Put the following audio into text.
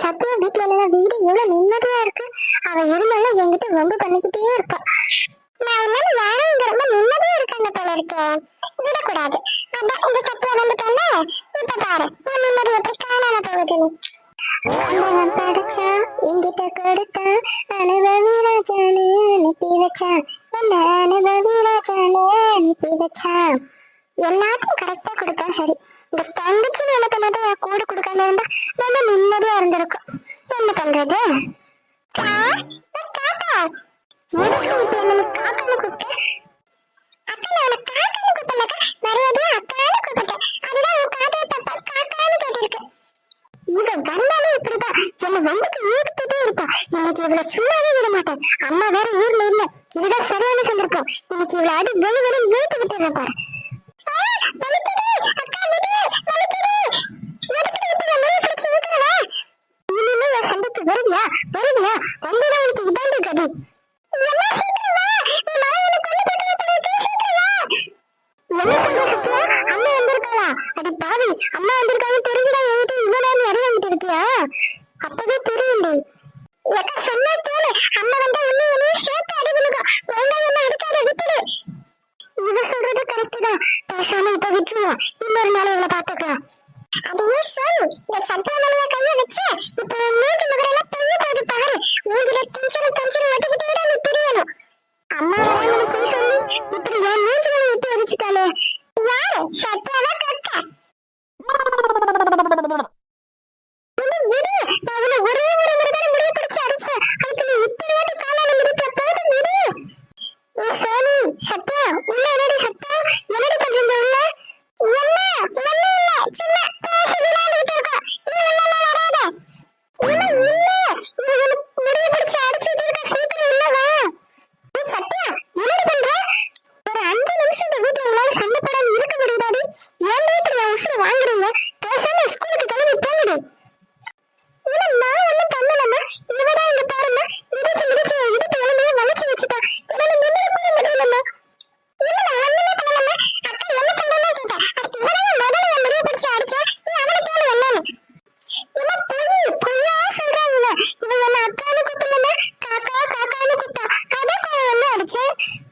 சத்தியம் வீட்டுல எல்லாம் வீடு எவ்வளவு நிம்மதியா இருக்கு? அவ இருந்தாலும் என்கிட்ட ரொம்ப பண்ணிக்கிட்டே இருப்பா. நான் இல்லாம யாரும் ரொம்ப நிம்மதியா இருக்காங்க போல இருக்கேன் விடக்கூடாது. அதான் இந்த சத்தியம் வந்துட்டல இப்ப பாரு உன் நிம்மதி எப்படி காணாம போகுதுன்னு ஆண்டவன் படைச்சான் என்கிட்ட கொடுத்தான் அனுபவி ராஜானு அனுப்பி வச்சான் உன்னை அனுபவி ராஜானு அனுப்பி வச்சான் எல்லாத்தையும் கரெக்டா கொடுத்தா சரி. இந்த தங்கச்சி நிலத்தை மட்டும் என் கூட கொடுக்காம இருந்தா நம்ம நிம்மதியா இருந்திருக்கும். என்ன பண்றது? காக்கா எதுக்கு இப்ப என்ன காக்கான்னு அக்கா நான் காக்கான்னு கூப்பிடலக்கா மரியாதையா அக்கான்னு கூப்பிட்டேன். அதுதான் உன் காதையை தப்பா காக்கான்னு கேட்டிருக்கு. இவ வந்தாலும் இப்படிதான் என்ன வம்புக்கு ஈடுத்துட்டே இருப்பா இன்னைக்கு சும்மாவே விட மாட்டேன். அம்மா வேற ஊர்ல இல்ல. இதுதான் சரியான சந்தர்ப்பம். இன்னைக்கு இவ்வளவு அடி வெளி வெளி வீட்டு விட்டுறேன் பாரு. வருவியா? வருவியா? வந்தா உனக்கு இதாண்டி கதி. எம்மா, சீக்கிரம் என்ன சொல்ற சத்யா? அம்மா வந்திருக்காளா? அடி பாவி அம்மா வந்திருக்கான்னு தெரிஞ்சுடா என்கிட்ட இவ்வளவு நேரம் வர வந்துட்டு இருக்கியா? அப்பவே தெரியும்டி. எக்கா சொன்னா கேளு. அம்மா வந்தா ஒண்ணு ஒண்ணு சேர்த்து அடி விழுகும் எடுக்காத விட்டுடு. இவ சொல்றது கரெக்ட் தான். பேசாம இப்ப விட்டுருவோம் இன்னொரு நாள் இவளை பாத்துக்கலாம் அது ஏன் சொல் இந்த சத்திய மேல கைய வச்சு இப்ப மூஞ்சி மூஞ்சில டென்ஷன் டென்ஷன் ஒட்டிக்கிட்டே நீ பிரியணும் அம்மா சொல்லி இப்படி என் மூஞ்சில விட்டு வச்சுட்டாலே யாரு சத்தாவா much.